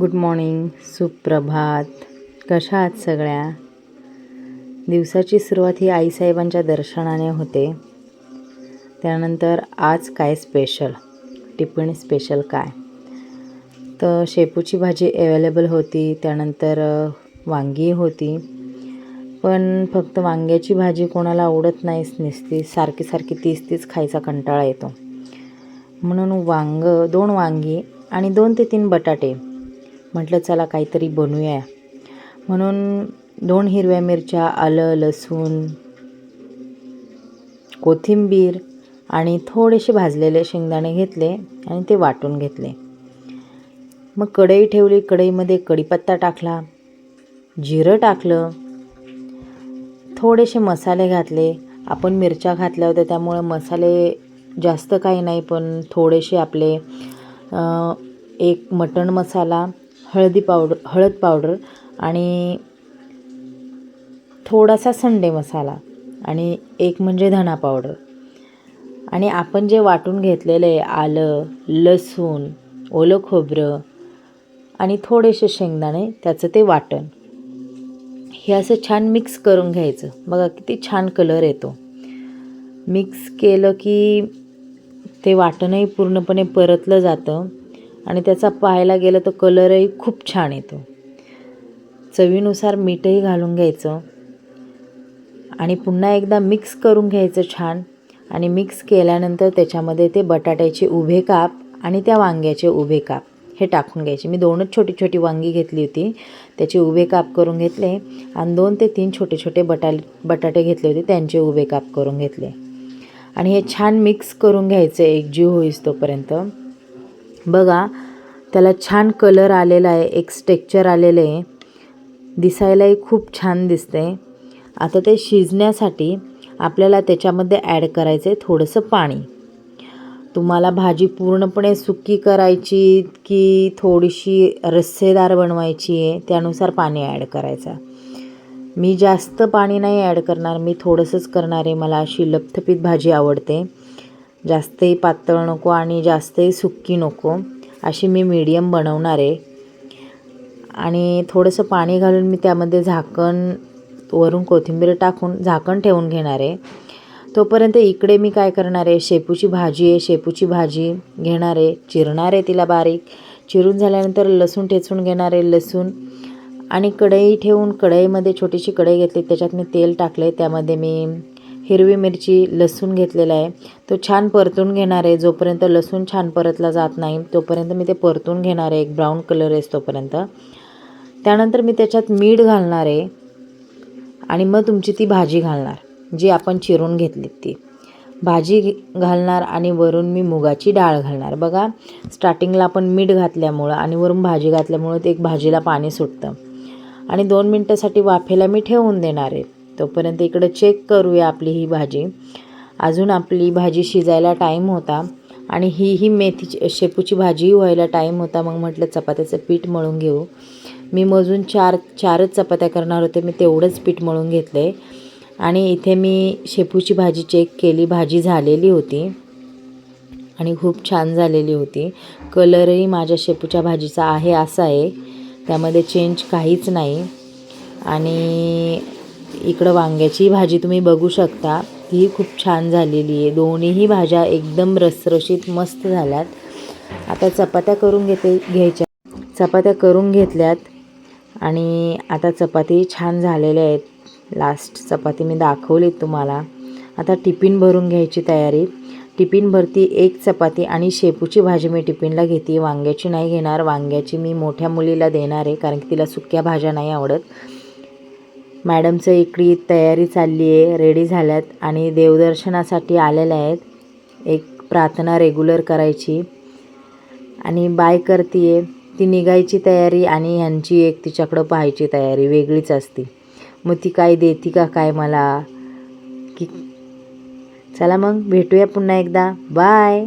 Good morning सुप्रभात. कशा आहात सगळ्या? दिवसाची सुरुवात ही आईसाहेबांच्या दर्शनाने होते. त्यानंतर आज काय स्पेशल टिप्पणी स्पेशल काय? तर शेपूची भाजी अवेलेबल होती त्यानंतर वांगी होती. पण फक्त वांग्याची भाजी कोणाला आवडत नाहीच नसती सारखी सारखी तीच तीच खायचा कंटाळा येतो. म्हणून वांग दोन वांगी आणि दोन ते तीन बटाटे. म्हटलं चला काहीतरी बनवूया म्हणून दोन हिरव्या मिरच्या आलं लसूण कोथिंबीर आणि थोडेसे भाजलेले शेंगदाणे घेतले आणि ते वाटून घेतले. मग कढई ठेवली कढईमध्ये कढीपत्ता टाकला जिरं टाकलं थोडेसे मसाले घातले. आपण मिरच्या घातल्या होत्या त्यामुळे मसाले जास्त काही नाही पण थोडेसे आपले एक मटण मसाला हळदी पावडर हळद पावडर आणि थोडासा संडे मसाला आणि एक म्हणजे धना पावडर. आणि आपण जे वाटून घेतलेलं आहे आलं लसूण ओलं खोबरं आणि थोडेसे शेंगदाणे त्याचं ते वाटण. हे असं छान मिक्स करून घ्यायचं. बघा किती छान कलर येतो. मिक्स केलं की ते वाटणही पूर्णपणे परतलं जातं आणि त्याचा पाहायला गेलं तर कलरही खूप छान येतो. चवीनुसार मीठही घालून घ्यायचं. आणि पुन्हा एकदा मिक्स करून घ्यायचं छान. आणि मिक्स केल्यानंतर त्याच्यामध्ये ते बटाट्याचे उभे काप आणि त्या वांग्याचे उभे काप हे टाकून घ्यायचे. मी दोनच छोटी छोटी वांगी घेतली होती. त्याचे उभे काप करून घेतले आणि दोन ते तीन छोटे छोटे बटा बटाटे घेतले होते. त्यांचे उभे काप करून घेतले. आणि हे छान मिक्स करून घ्यायचं एकजीव होईस तोपर्यंत. बघा त्याला छान कलर आलेला आहे. एक स्टेक्चर आलेलं आहे. दिसायलाही खूप छान दिसते आता ते शिजण्यासाठी आपल्याला त्याच्यामध्ये ॲड करायचं आहे थोडंसं पाणी. तुम्हाला भाजी पूर्णपणे सुकी करायची की थोडीशी रस्सेदार बनवायची आहे त्यानुसार पाणी ॲड करायचं मी जास्त पाणी नाही ॲड करणार मी थोडंसंच करणार आहे. मला अशी लपथपीत भाजी आवडते. जास्तही पातळ नको आणि जास्तही सुक्की नको अशी मी मीडियम बनवणार आहे. आणि थोडंसं पाणी घालून मी त्यामध्ये झाकण वरून कोथिंबीर टाकून झाकण ठेवून घेणार आहे. तोपर्यंत इकडे मी काय करणार आहे शेपूची भाजी आहे शेपूची भाजी घेणार आहे चिरणार आहे तिला बारीक. चिरून झाल्यानंतर लसूण ठेचून घेणार आहे लसूण. आणि कढई ठेवून कढईमध्ये छोटीशी कढई घेतली. त्याच्यात मी तेल टाकले त्यामध्ये मी हिरवी मिरची लसूण घेतलेला आहे. तो छान परतून घेणार आहे. जोपर्यंत लसूण छान परतला जात नाही तोपर्यंत मी ते परतून घेणार आहे. एक ब्राऊन कलर आहे तोपर्यंत. त्यानंतर मी त्याच्यात मीठ घालणार आहे. आणि मग तुमची ती भाजी घालणार जी आपण चिरून घेतली ती. भाजी घालणार आणि वरून मी मुगाची डाळ घालणार. बघा स्टार्टिंगला आपण मीठ घातल्यामुळं आणि वरून भाजी घातल्यामुळं ते एक भाजीला पाणी सुटतं. आणि दोन मिनटासाठी वाफेला मी ठेवून देणार आहे. तोपर्यंत इकडं चेक करूया आपली ही भाजी. अजून आपली भाजी शिजायला टाईम होता आणि ही ही मेथीची शेपूची भाजीही व्हायला टाईम होता. मग म्हटलं चपात्याचं पीठ मळून घेऊ. मी मोजून चार चारच चपात्या करणार होते. मी तेवढंच पीठ मळून घेतलं. आहे आणि इथे मी शेपूची भाजी चेक केली. भाजी झालेली होती. आणि खूप छान झालेली होती. कलरही माझ्या शेपूच्या भाजीचा आहे असा आहे. त्यामध्ये चेंज काहीच नाही. आणि इकडं वांग्याची भाजी तुम्ही बघू शकता. ती खूप छान झालेली आहे. दोन्हीही भाज्या एकदम रसरशीत मस्त झाल्यात. आता चपात्या करून घेते घ्यायच्या. चपात्या करून घेतल्यात. आणि आता चपाती छान झालेल्या आहेत. लास्ट चपाती मी दाखवली तुम्हाला. आता टिफिन भरून घ्यायची तयारी. टिफिन भरती एक चपाती आणि शेपूची भाजी मी टिफिनला घेते. वांग्याची नाही घेणार. वांग्याची मी मोठ्या मुलीला देणार आहे कारण की तिला सुक्या भाज्या नाही आवडत. मॅडमचं इकडे तयारी चालली आहे रेडी झाल्यात आणि देवदर्शनासाठी आलेल्या आहेत. एक प्रार्थना रेग्युलर करायची. आणि बाय करते ती निघायची तयारी आणि ह्यांची एक तिच्याकडं पाहायची तयारी. वेगळीच असते. मग ती काय देती का काय मला? की चला मग भेटूया पुन्हा एकदा. बाय